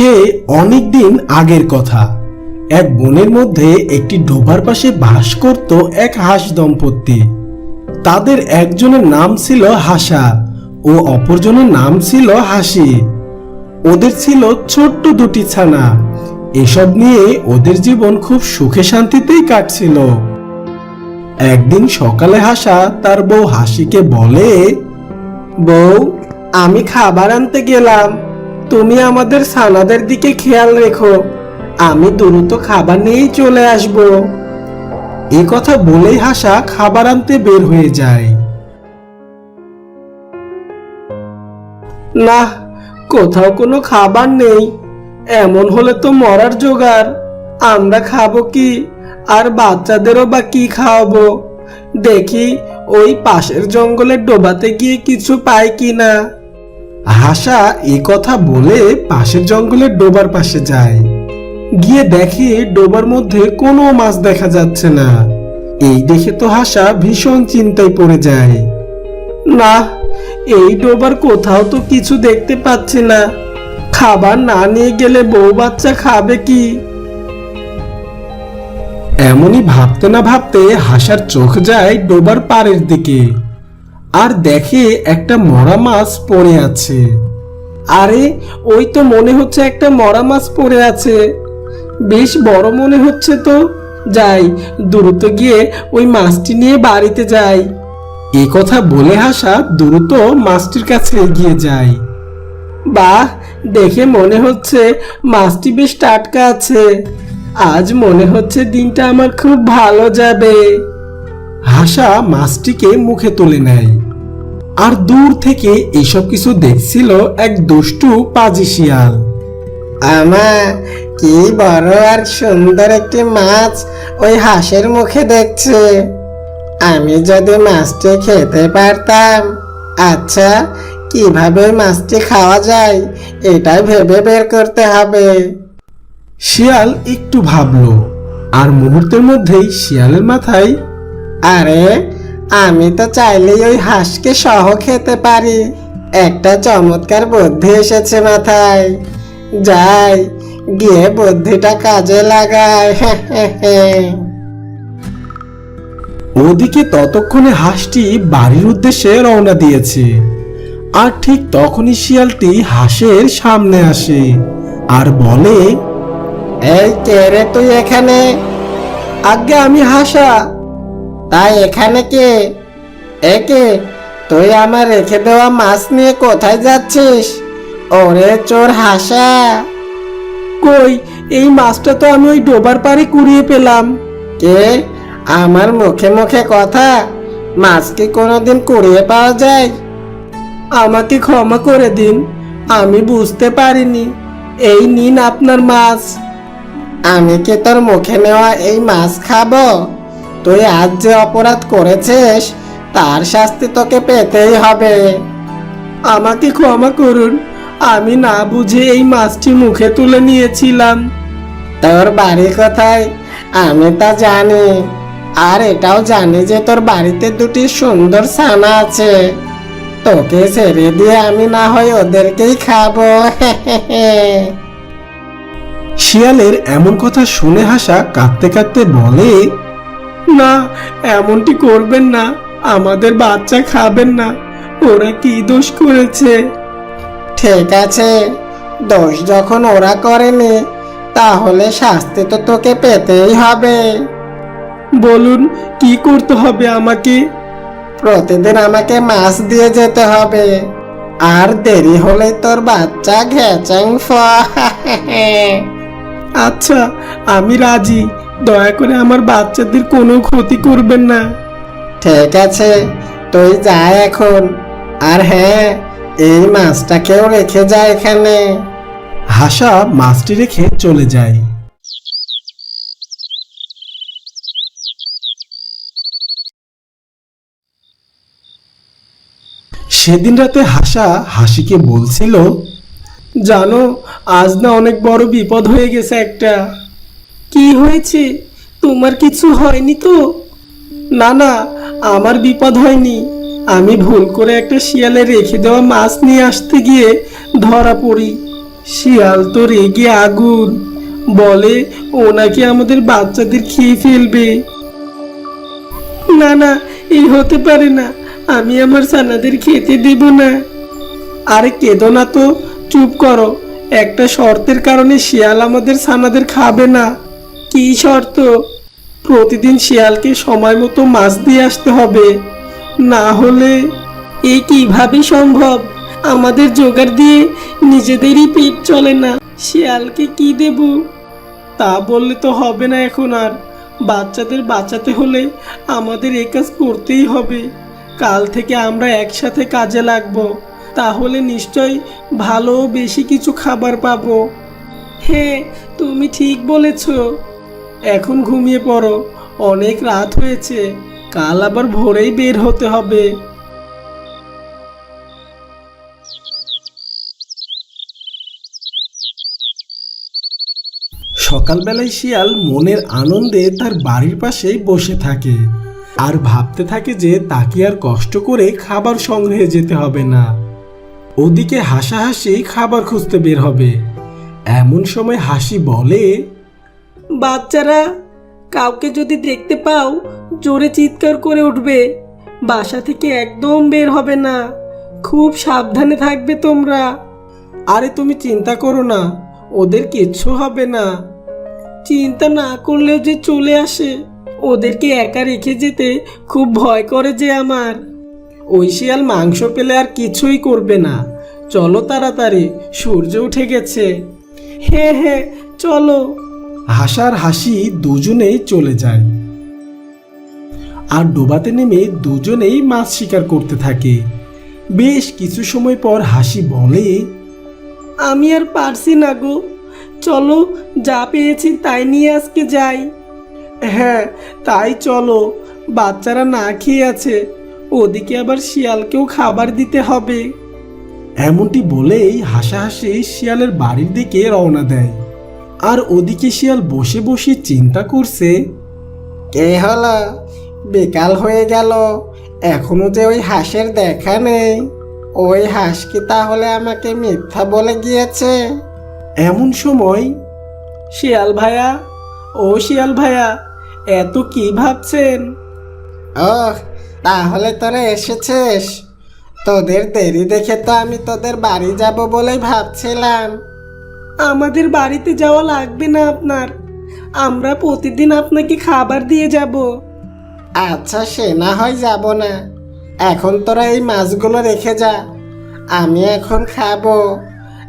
সে অনেক দিন আগের কথা। এক বনের মধ্যে একটি ডোবার পাশে বাস করত এক হাঁস দম্পতি। তাদের একজনের নাম ছিল হাসা ও অপরজনের নাম ছিল হাসি। ওদের ছিল ছোট্ট দুটি ছানা। এসব নিয়ে ওদের জীবন খুব সুখে শান্তিতেই কাটছিল। একদিন সকালে হাসা তার বউ হাসিকে বলে, বউ, আমি খাবার আনতে গেলাম। তুমি আমাদের সানাদের দিকে খেয়াল রেখো। আমি দ্রুত খাবার নিয়েই চলে আসব। এ কথা বলেই হাসা খাবার আনতে বের হয়ে যায়। না, কোথাও কোনো খাবার নেই। এমন হলে তো মরার জোগাড়। আমরা খাব কি? আর বাচ্চাদেরও বা কি খাওয়াবো? দেখি, ওই পাশের জঙ্গলের ডোবাতে গিয়ে কিছু পাই কি না হাসা এ কথা বলে পাশের জঙ্গলের ডোবার পাশে যায়। গিয়ে দেখে ডোবার মধ্যে কোনো মাছ দেখা যাচ্ছে না। এই দেখে তো হাসা ভীষণ চিন্তায় পড়ে যায়। না, এই ডোবার কোথাও তো কিছু দেখতে পাচ্ছি না। খাবার না নিয়ে গেলে বউ বাচ্চা খাবে কি? এমনই ভাবতে না ভাবতে হাসার চোখ যায় ডোবার পাড়ের দিকে। আর দেখে একটা মরা মাছ পড়ে আছে। আরে, ওই তো মনে হচ্ছে একটা মরা মাছ পড়ে আছে। বেশ বড় মনে হচ্ছে তো। যাই, দ্রুত গিয়ে ওই মাছটি নিয়ে বাড়িতে যাই। এ কথা বলে হাসা দ্রুত মাছটির কাছে এগিয়ে যায়। বাহ, দেখে মনে হচ্ছে মাছটি বেশ টাটকা আছে। আজ মনে হচ্ছে দিনটা আমার খুব ভালো যাবে। হাসা মাছটিকে মুখে তুলে নেয়। আর দূর থেকে এসব কিছু দেখছিল এক দুষ্টু পাজি শিয়াল। আমা কি বড় আর সুন্দর একটি মাছ ওই হাঁসের মুখে দেখছে। আমি যদি মাছটি খেতে পারতাম। আচ্ছা কীভাবে মাছটি খাওয়া যায় এটাই ভেবে বের করতে হবে। শিয়াল একটু ভাবলো আর মুহূর্তের মধ্যেই শিয়ালের মাথায় আরে আমি তো চাইলেই ওই হাঁসকে সহ খেতে পারি। একটা চমৎকার বুদ্ধি এসেছে মাথায়। যাই গিয়ে বুদ্ধিটা কাজে লাগায় ওদিকে ততক্ষণে হাঁসটি বাড়ির উদ্দেশ্যে রওনা দিয়েছে। আর ঠিক তখনই শিয়ালটি হাঁসের সামনে আসে আর বলে এই কে রে তুই এখানে? আগে আমি হাসা। তাই এখানে কে? একে তুই আমার রেখে দেওয়া মাছ নিয়ে কোথায় যাচ্ছিস? ওরে চোর হাসা। কই এই মাছটা তো আমি ওই ডোবার পাড়ে কুড়িয়ে পেলাম। কে? আমার মুখে মুখে কথা। মাছ কি কোনোদিন কুড়িয়ে পাওয়া যায়? আমাকে ক্ষমা করে দিন আমি বুঝতে পারিনি। এই নিন আপনার মাছ। আমি কি তোর মুখে নেওয়া এই মাছ খাব? তুই আজ যে অপরাধ করেছিস, তার শাস্তি তোকে পেতেই হবে। আমাকে ক্ষমা করুন, আমি না বুঝে এই মাছটি মুখে তুলে নিয়েছিলাম। তোর বাড়ি কোথায়? আমি তা জানি। আর এটাও জানি যে তোর বাড়িতে দুটি সুন্দর ছানা আছে। তোকে ছেড়ে দিয়ে আমি না হয় ওদেরকেই খাব। শিয়ালের এমন কথা শুনে হাসা কাঁদতে কাঁদতে বলে না এমনটি করবেন না। আমাদের বাচ্চা খাবেন না। ওরা কি দোষ করেছে? ঠিক আছে। দোষ যখন ওরা করেনি তাহলে শাস্তি তো তোকে পেতেই হবে। বলুন কি করতে হবে আমাকে? প্রতিদিন আমাকে মাছ দিয়ে যেতে হবে। আর দেরি হলে তোর বাচ্চা ঘেচাং ফ। আচ্ছা আমি রাজি। দয়া করে আমার বাচ্চাদের কোনো ক্ষতি করবেন না। ঠিক আছে তুই যা এখন। আর হ্যাঁ এই মাছটাকেও রেখে যা এখানে। হাসা মাছটি রেখে চলে যায়। সেদিন রাতে হাসা হাসিকে বলছিল জানো, আজ না অনেক বড় বিপদ হয়ে গেছে একটা। কি হয়েছে? তোমার কিছু হয়নি তো? না না, আমার বিপদ হয়নি। আমি ভুল করে একটা শিয়ালে রেখে দেওয়া মাছ নিয়ে আসতে গিয়ে ধরা পড়ি। শিয়াল তো রেগে আগুন। বলে, ও নাকি আমাদের বাচ্চাদের খেয়ে ফেলবে। না না, এই হতে পারে না। আমি আমার সানাদের খেতে দেব না। আরে কেঁদো না তো। চুপ করো। একটা শর্তের কারণে শিয়াল আমাদের সানাদের খাবে না। কি শর্ত? প্রতিদিন শিয়ালকে সময় মতো মাছ দিয়ে আসতে হবে। না হলে এ কীভাবে সম্ভব? আমাদের জোগাড় দিয়ে নিজেদেরই পেট চলে না। শিয়ালকে কি দেব? তা বললে তো হবে না এখন আর। বাচ্চাদের বাঁচাতে হলে আমাদের এ কাজ করতেই হবে। কাল থেকে আমরা একসাথে কাজে লাগবো। তাহলে নিশ্চয় ভালো বেশি কিছু খাবার পাবো। হ্যাঁ তুমি ঠিক বলেছ। এখন ঘুমিয়ে পড়ো। অনেক রাত হয়েছে। কাল আবার ভোরেই বের হতে হবে। সকালবেলায় শিয়াল মনের আনন্দে তার বাড়ির পাশেই বসে থাকে আর ভাবতে থাকে যে তাকে আর কষ্ট করে খাবার সংগ্রহে যেতে হবে না। ওদিকে হাসাহাসি খাবার খুঁজতে বের হবে। এমন সময় হাসি বলে বাচ্চারা কাউকে যদি দেখতে পাও জোরে চিৎকার করে উঠবে। বাসা থেকে একদম বের হবে না। খুব সাবধানে থাকবে তোমরা। আরে তুমি চিন্তা করো না ওদের কিচ্ছু হবে না। চিন্তা না করলেও যে চলে আসে ওদেরকে একা রেখে যেতে খুব ভয় করে যে আমার। ওই শিয়াল মাংস পেলে আর কিছুই করবে না। চলো তাড়াতাড়ি, সূর্য উঠে গেছে। হ্যাঁ হ্যাঁ চলো। হাসার হাসি দুজনেই চলে যায়। আর ডোবাতে নেমে দুজনেই মাছ শিকার করতে থাকে। বেশ কিছু সময় পর হাসি বলে, আমি আর পারছি না গো। চলো, যা পেয়েছি তাই নিয়ে আজকে যাই। হ্যাঁ তাই চলো। বাচ্চারা না খেয়ে আছে ওদিকে আবার শিয়ালকেও খাবার দিতে হবে। এমনটি বলেই হাসাহাসি শিয়ালের বাড়ির দিকে রওনা দেয়। আর ওদিকে শিয়াল বসে বসে চিন্তা করছে কে হলো? বেকাল হয়ে গেল এখনও যে ওই হাঁসের দেখা নেই। ওই হাঁস কি তাহলে আমাকে মিথ্যা বলে গিয়েছে? এমন সময় শিয়াল ভাইয়া ও শিয়াল ভাইয়া এত কি ভাবছেন? ও তাহলে তোরা এসেছিস? তোদের দেরি দেখে তো আমি তোদের বাড়ি যাব বলেই ভাবছিলাম। আমাদের বাড়িতে যাওয়া লাগবে না আপনার। আমরা প্রতিদিন আপনাকে খাবার দিয়ে যাব। আচ্ছা সে না হয় যাব না। এখন তোরা এই মাছগুলো রেখে যা। আমি এখন খাব।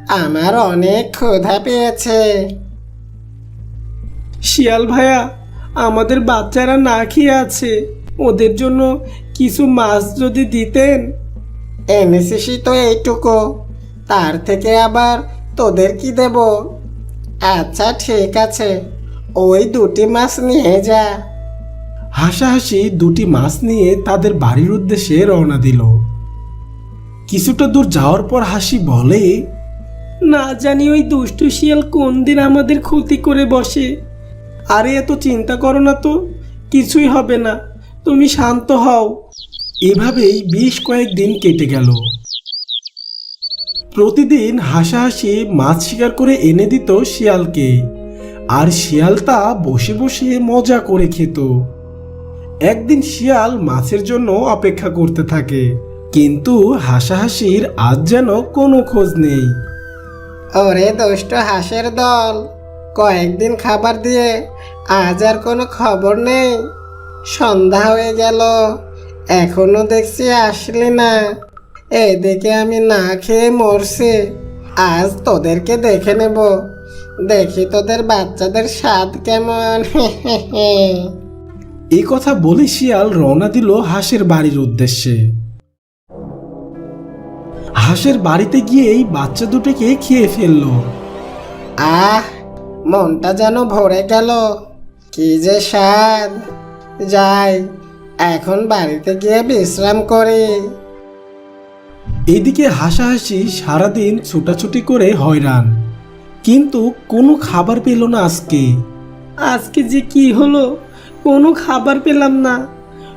আমার অনেক ক্ষুধা পেয়েছে। শিয়াল ভাইয়া আমাদের বাচ্চারা না খেয়ে আছে। ওদের জন্য কিছু মাছ যদি দিতেন? এনেছিসই তো এইটুকু। তার থেকে আবার তোদের কি দেব? আচ্ছা ঠিক আছে। ওই দুটি মাছ নিয়ে যা। হাসাহাসি দুটি মাছ নিয়ে তাদের বাড়ির উদ্দেশ্যে রওনা দিল। কিছুটা দূর যাওয়ার পর হাসি বলে না জানি ওই দুষ্টু শিয়াল কোন দিন আমাদের ক্ষতি করে বসে। আরে এত চিন্তা করো না তো কিছুই হবে না। তুমি শান্ত হও। এভাবেই বেশ কয়েকদিন কেটে গেল। প্রতিদিন হাসাহাসি, মাছ শিকার করে এনে দিত শিয়ালকে। আর শিয়াল তা বসে বসে মজা করে খেত। একদিন শিয়াল মাছের জন্য অপেক্ষা করতে থাকে। কিন্তু হাসাহাসির আজ যেন কোনো খোঁজ নেই। ওরে দুষ্ট হাঁসের দল, কয়েকদিন খাবার দিয়ে আজ আর কোনো খবর নেই। সন্ধ্যা হয়ে গেল। এখনও দেখছি আসলি না। এদিকে আমি না খেয়ে মরছি। আজ তোদেরকে দেখে নেব। দেখি তোদের বাচ্চাদের স্বাদ কেমন। এই কথা বলে শিয়াল রওনা দিল হাঁসের বাড়ির উদ্দেশ্যে। হাঁসের বাড়িতে গিয়েই বাচ্চা দুটোকে খেয়ে ফেলল। আহ মনটা যেন ভরে গেল। কি যে স্বাদ। যাই এখন বাড়িতে গিয়ে বিশ্রাম করি। এদিকে হাসাহাসি সারাদিন ছুটাছুটি করে হয়রান কিন্তু কোনো খাবার পেল না আজকে। আজকে যে কি হলো কোনো খাবার পেলাম না।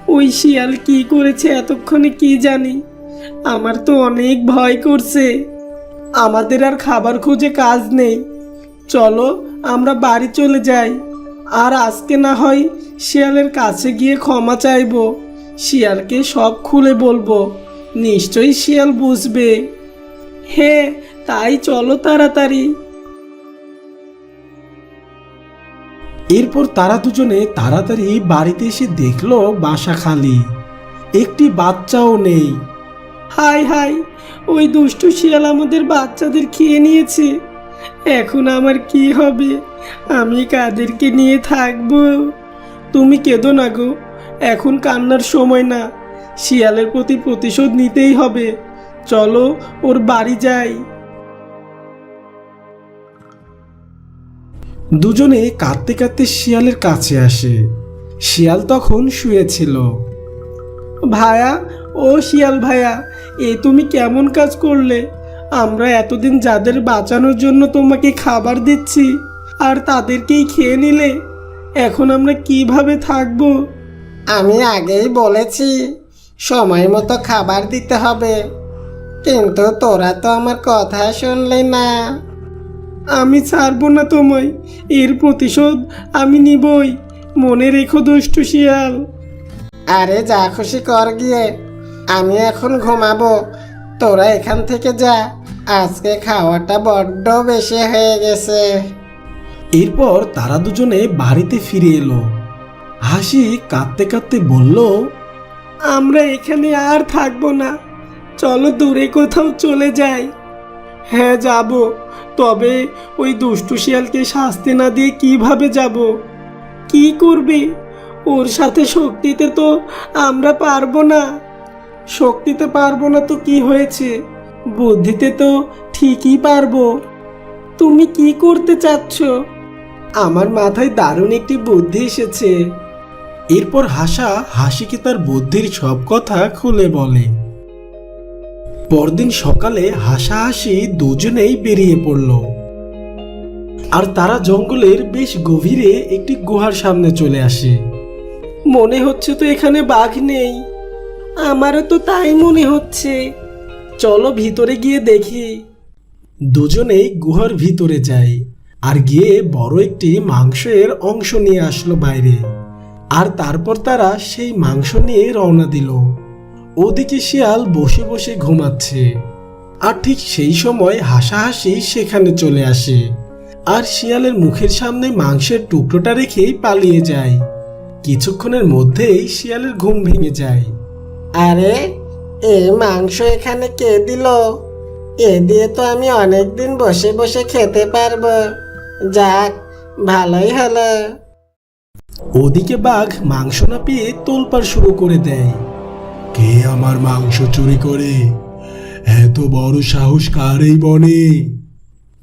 ওই শিয়াল কি করেছে এতক্ষণে কি জানি। আমার তো অনেক ভয় করছে। আমাদের আর খাবার খুঁজে কাজ নেই। চলো আমরা বাড়ি চলে যাই। আর আজকে না হয় শিয়ালের কাছে গিয়ে ক্ষমা চাইব। শিয়ালকে সব খুলে বলব নিশ্চয়ই শিয়াল বুঝবে। হ্যাঁ তাই চলো তাড়াতাড়ি। এরপর তারা দুজনে তাড়াতাড়ি বাড়িতে এসে দেখল বাসা খালি একটি বাচ্চাও নেই। হাই হাই ওই দুষ্টু শিয়াল আমাদের বাচ্চাদের খেয়ে নিয়েছে। এখন আমার কি হবে? আমি কাদেরকে নিয়ে থাকব? তুমি কেঁদো না গো। এখন কান্নার সময় না। শিয়ালের প্রতি প্রতিশোধ নিতেই হবে। চলো, ওর বাড়ি যাই। দুজনে কাঁদতে কাঁদতে শিয়ালের কাছে আসে। শিয়াল তখন শুয়েছিল। ভায়া, ও শিয়াল ভায়া, এ তুমি কেমন কাজ করলে? আমরা এতদিন যাদের বাঁচানোর জন্য তোমাকে খাবার দিচ্ছি আর তাদেরকেই খেয়ে নিলে এখন আমরা কীভাবে থাকব? আমি আগেই বলেছি সময় মতো খাবার দিতে হবে। কিন্তু তোরা তো আমার কথা শুনলি না। আমি ছাড়বো না তোমায় এর প্রতিশোধ আমি নিবই। মনে রেখো দুষ্টু শিয়াল। আরে যা খুশি কর গিয়ে আমি এখন ঘুমাবো তোরা এখান থেকে যা। আজকে খাওয়াটা বড্ড বেশি হয়ে গেছে। এরপর তারা দুজনে বাড়িতে ফিরে এলো। হাসি কাঁদতে কাঁদতে বলল, আমরা এখানে আর থাকব না। চলো দূরে কোথাও চলে যাই। হ্যাঁ যাব। তবে ওই দুষ্টু শিয়ালকে শাস্তি না দিয়ে কীভাবে যাব? কি করবে? ওর সাথে শক্তিতে তো আমরা পারব না। শক্তিতে পারব না তো কি হয়েছে? বুদ্ধিতে তো ঠিকই পারব। তুমি কি করতে চাচ্ছ? আমার মাথায় দারুণ একটি বুদ্ধি এসেছে। এরপর হাসা হাসিকে তার বুদ্ধির সব কথা খুলে বলে। পরদিন সকালে হাসা হাসি দুজনেই বেরিয়ে পড়ল। আর তারা জঙ্গলের বেশ গভীরে একটি গুহার সামনে চলে আসে। মনে হচ্ছে তো এখানে বাঘ নেই। আমারও তো তাই মনে হচ্ছে। চলো ভিতরে গিয়ে দেখি। দুজনেই গুহার ভিতরে যায় আর গিয়ে বড় একটি মাংসের অংশ নিয়ে আসলো বাইরে। আর তারপর তারা সেই মাংস নিয়ে রওনা দিল। ওদিকে শিয়াল বসে বসে ঘুমাচ্ছে, আর ঠিক সেই সময় হাসাহাসি সেখানে চলে আসে। আর শিয়ালের মুখের সামনে মাংসের টুকরোটা রেখেই পালিয়ে যায়। কিছুক্ষণের মধ্যেই শিয়ালের ঘুম ভেঙে যায়। আরে এই মাংস এখানে কে দিল? এ দিয়ে তো আমি অনেকদিন বসে বসে খেতে পারব। যাক, ভালোই হলো। ওদিকে বাঘ মাংস না পেয়ে তোলপাড় শুরু করে দেয়। কে আমার মাংস চুরি করে? এত বড় সাহস কার এই বনে?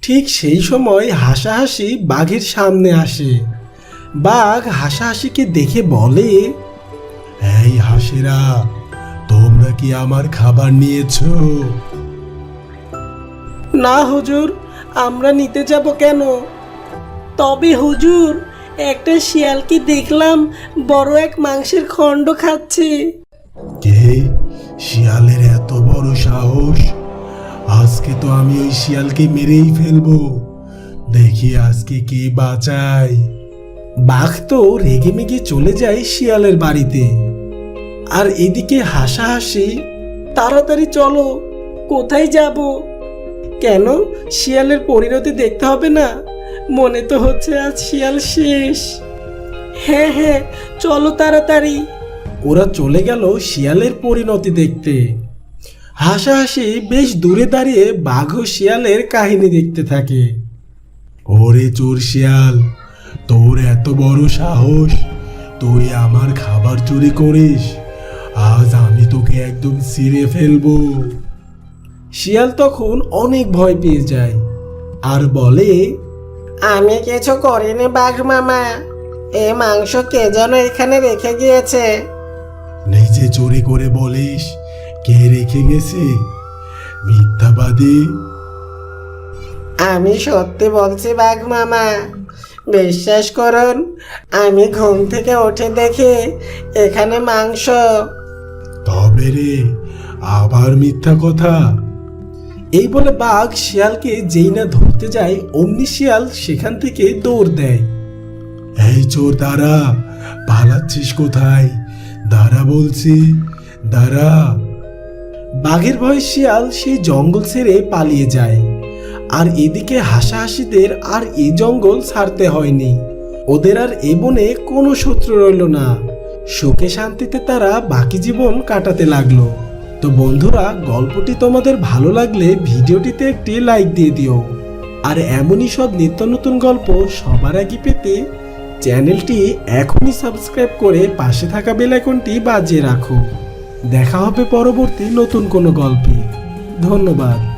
ঠিক সেই সময় হাসাহাসি বাঘের সামনে আসে। বাঘ হাসাহাসিকে দেখে বলে, এই হাসিরা তোমরা কি আমার খাবার নিয়েছো? না হুজুর আমরা নিতে যাব কেন? তবে হুজুর একটা শিয়ালকে দেখলাম বড় এক মাংসের খণ্ড খাচ্ছে। কে? শিয়ালের এত বড় সাহস? আজকে তো আমি ওই শিয়ালকে মেরেই ফেলব। দেখি আজকে কে বাঁচায়। বাঘ তো রেগে মেগে চলে যায় শিয়ালের বাড়িতে। আর এদিকে হাসাহাসি, তাড়াতাড়ি চলো, কোথায় যাব? কেন? শিয়ালের পরিণতি দেখতে হবে না? মনে তো হচ্ছে আজ শিয়াল শেষ। হ্যাঁ হ্যাঁ চলো তাড়াতাড়ি। ওরা চলে গেল শিয়ালের পরিণতি দেখতে। হাসাহাসি বেশ দূরে দাঁড়িয়ে বাঘ শিয়ালের কাহিনী দেখতে থাকে। ওরে চোর শিয়াল, তোর এত বড় সাহস, তুই আমার খাবার চুরি করিস। আজ আমি তোকে একদম ছিঁড়ে ফেলব। শিয়াল তখন অনেক ভয় পেয়ে যায় আর বলে আমি কিছু করিনি বাঘ মামা। এ মাংস কে যেন এখানে রেখে গিয়েছে? নিজে চুরি করে বলিস কে রেখে গেছে? মিথ্যাবাদী? আমি সত্যি বলছি বাঘ মামা বিশ্বাস করুন আমি ঘুম থেকে উঠে দেখি এখানে মাংস তবে রে আবার মিথ্যা কথা? এই বলে বাঘ শিয়ালকে যেই না ধরতে যায় অমনি শিয়াল সেখান থেকে দৌড় দেয়। এই চোর দাঁড়া পালাচ্ছিস কোথায়? দাঁড়া বলছি দাঁড়া। বাঘের ভয়ে শিয়াল সেই জঙ্গল ছেড়ে পালিয়ে যায়। আর এদিকে হাসাহাসিদের আর এ জঙ্গল ছাড়তে হয়নি। ওদের আর এ বনে কোনো শত্রু রইল না। সুখে শান্তিতে তারা বাকি জীবন কাটাতে লাগল। তো বন্ধুরা, গল্পটি তোমাদের ভালো লাগলে ভিডিওটিতে একটি লাইক দিয়ে দিও। আর এমনই সব নিত্য নতুন গল্প সবার আগে পেতে চ্যানেলটি এখনই সাবস্ক্রাইব করে পাশে থাকা বেল আইকনটি বাজিয়ে রাখো। দেখা হবে পরবর্তী নতুন কোনো গল্পে। ধন্যবাদ।